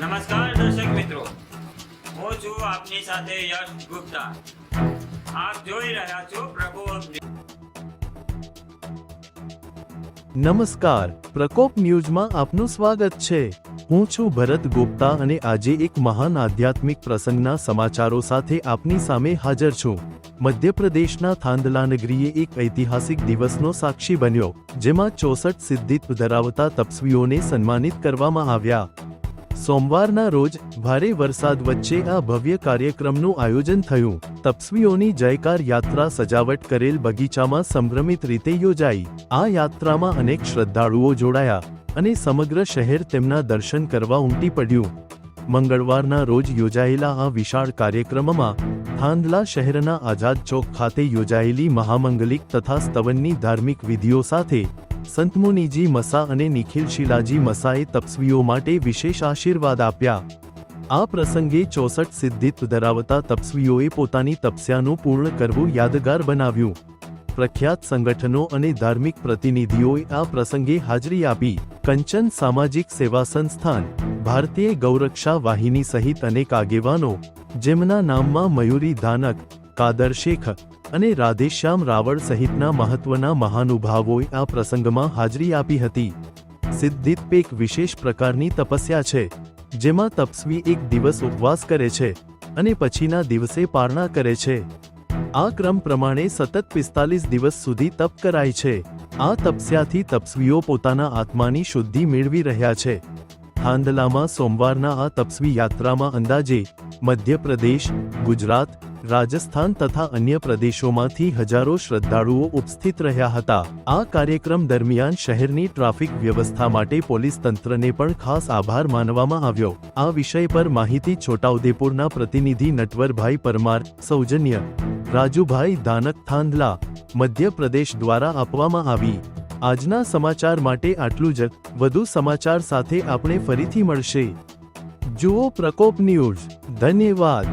નમસ્કાર દર્શક મિત્રો. હું છું આપની સાથે યશ ગુપ્તા. આપ જોઈ રહ્યા છો પ્રભુ નમસ્કાર. પ્રકોપ ન્યૂઝમાં આપનું સ્વાગત છે. હું છું ભરત ગુપ્તા અને આજે એક મહાન આધ્યાત્મિક પ્રસંગના સમાચારો સાથે આપની સામે હાજર છું. મધ્યપ્રદેશના થાંદલા નગરીએ એક ઐતિહાસિક દિવસનો સાક્ષી બન્યો, જેમાં ચોસઠ સિદ્ધિત્વ ધરાવતા તપસ્વીઓને સન્માનિત કરવામાં આવ્યા. સોમવારના રોજ ભારે વરસાદ વચ્ચે આ ભવ્ય કાર્યક્રમનું આયોજન થયું. તપસ્વીઓની જયકાર યાત્રા સજાવટ કરેલ બગીચામાં સંભ્રમિત રીતે યોજાઈ. આ યાત્રામાં અનેક શ્રદ્ધાળુઓ જોડાયા. અને સમગ્ર શહેર તેમના દર્શન કરવા ઉમટી પડ્યું. મંગળવારના રોજ યોજાયેલા આ વિશાળ કાર્યક્રમમાં થાંદલા શહેરના આઝાદ ચોક ખાતે યોજાયેલી મહામંગલિક તથા સ્તવનની ધાર્મિક વિધિઓ સાથે સંતમુનિજી મસા અને નિખિલ શિલાજી મસાએ તપસ્વીઓ માટે વિશેષ આશીર્વાદ આપ્યા. આ પ્રસંગે ચોસઠ સિદ્ધિત્વ ધરાવતા તપસ્વીઓએ પોતાની તપસ્યાનું પૂર્ણ કરવું યાદગાર બનાવ્યું. પ્રખ્યાત સંગઠનો અને ધાર્મિક પ્રતિનિધિઓએ આ પ્રસંગે હાજરી આપી. કંચન સામાજિક સેવા સંસ્થાન, ભારતીય ગૌરક્ષા વાહિની સહિત અનેક આગેવાનો, જેમના નામમાં મયુરી ધાનક, કાદર શેખ અને રાધેશ્યામ રાવળ સહિતના મહત્વના મહાનુભાવોએ આ પ્રસંગમાં હાજરી આપી હતી. સિદ્ધિત એક વિશેષ પ્રકારની તપસ્યા છે, જેમાં તપસ્વી એક દિવસ ઉપવાસ કરે છે અને પછીના દિવસે પારણા કરે છે. આ ક્રમ પ્રમાણે સતત પિસ્તાલીસ દિવસ સુધી તપ કરાય છે. આ તપસ્યાથી તપસ્વીઓ પોતાના આત્માની શુદ્ધિ મેળવી રહ્યા છે. થાંદલામાં સોમવારના આ તપસ્વી યાત્રામાં અંદાજે મધ્યપ્રદેશ, ગુજરાત, રાજસ્થાન તથા અન્ય પ્રદેશોમાંથી હજારો શ્રદ્ધાળુઓ ઉપસ્થિત રહ્યા હતા. આ કાર્યક્રમ દરમિયાન શહેરની ટ્રાફિક વ્યવસ્થા માટે પોલીસ તંત્રને પણ ખાસ આભાર માનવામાં આવ્યો. આ વિષય પર માહિતી છોટાઉદેપુરના પ્રતિનિધિ નટવરભાઈ પરમાર, સૌજન્ય, રાજુભાઈ દાનક થાંદલા મધ્યપ્રદેશ દ્વારા આપવામાં આવી. આજના સમાચાર માટે આટલું જ. વધુ સમાચાર સાથે આપણે ફરીથી મળશે. જુઓ પ્રકોપ ન્યૂઝ. ધન્યવાદ.